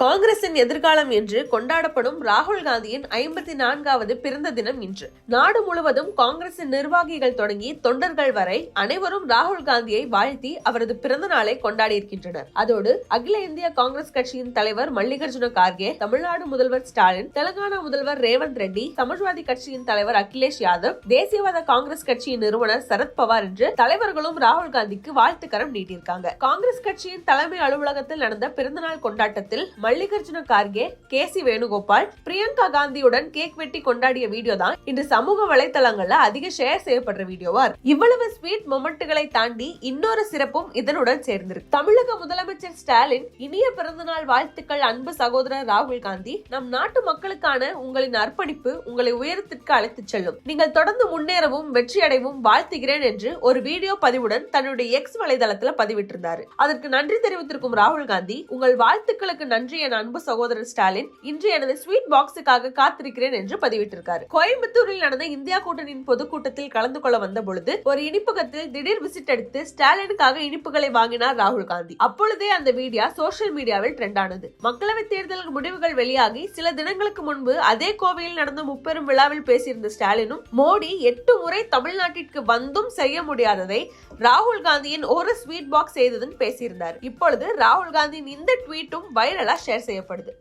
காங்கிரசின் எதிர்காலம் என்று கொண்டாடப்படும் ராகுல் காந்தியின் ஐம்பத்தி நான்காவது பிறந்த தினம் இன்று. நாடு முழுவதும் காங்கிரசின் நிர்வாகிகள் தொடங்கி தொண்டர்கள் வரை அனைவரும் ராகுல் காந்தியை வாழ்த்தி அவரது பிறந்த நாளை கொண்டாடியிருக்கின்றனர். அதோடு அகில இந்திய காங்கிரஸ் கட்சியின் தலைவர் மல்லிகார்ஜுன கார்கே தமிழ்நாடு முதல்வர் ஸ்டாலின் தெலங்கானா முதல்வர் ரேவந்த் ரெட்டி சமாஜ்வாதி கட்சியின் தலைவர் அகிலேஷ் யாதவ் தேசியவாத காங்கிரஸ் கட்சியின் நிறுவனர் சரத் பவார் என்று தலைவர்களும் ராகுல் காந்திக்கு வாழ்த்துக்கரம் நீட்டியிருக்காங்க. காங்கிரஸ் கட்சியின் தலைமை அலுவலகத்தில் நடந்த பிறந்தநாள் கொண்டாட்டத்தில் மல்லிகார்ஜுன கார்கே கே சி வேணுகோபால் பிரியங்கா காந்தியுடன் கேக் வெட்டி கொண்டாடிய வீடியோ தான் இன்று சமூக வலைதளங்கள்ல அதிக ஷேர் செய்யப்படுற வீடியோவா இவ்வளவு ஸ்வீட் மொமெண்ட்டுகளை தாண்டி இன்னொரு சிறப்பும் இதனுடன் சேர்ந்திருக்கு. தமிழக முதலமைச்சர் ஸ்டாலின் இனிய பிறந்தநாள் வாழ்த்துக்கள் அன்பு சகோதரர் ராகுல் காந்தி நம் நாட்டு மக்களுக்கான உங்களின் அர்ப்பணிப்பு உங்களை உயரத்திற்கு அழைத்துச் செல்லும். நீங்கள் தொடர்ந்து முன்னேறவும் வெற்றியடையவும் வாழ்த்துகிறேன் என்று ஒரு வீடியோ பதிவுடன் தன்னுடைய எக்ஸ் வலைதளத்துல பதிவிட்டிருந்தாரு. அதற்கு நன்றி தெரிவித்திருக்கும் ராகுல் காந்தி உங்கள் வாழ்த்துக்களுக்கு நன்றி என் அன்பு சகோதரர் ஸ்டாலின் இன்று எனது ஸ்வீட் பாக்ஸுக்காக காத்திருக்கிறேன் என்று பதிவிட்டிருக்காரு. கோயம்புத்தூரில் நடந்த இந்தியா கூட்டணியின் பொதுக்கூட்டத்தில் கலந்து கொள்ள வந்த பொழுது ஒரு இனிப்பகத்தில் திடீர் விசிட் அடித்து ஸ்டாலினுக்காக இனிப்புகளை வாங்கினார் ராகுல் காந்தி. அப்பொழுதே அந்த வீடியோ சோசியல் மீடியாவில் ட்ரெண்ட் ஆனது. மக்களவைத் தேர்தல் முடிவுகள் வெளியாகி சில தினங்களுக்கு முன்பு அதே கோவையில் நடந்த முப்பெரும் விழாவில் பேசியிருந்த ஸ்டாலினும் மோடி எட்டு முறை தமிழ்நாட்டிற்கு வந்தும் செய்ய முடியாததை ராகுல் காந்தியின் ஒரு ஸ்வீட் பாக்ஸ் செய்ததுன்னு பேசியிருந்தார். இப்பொழுது ராகுல் காந்தியின் இந்த ட்வீட்டும் வைரலா ஷேர் செய்யப்படுது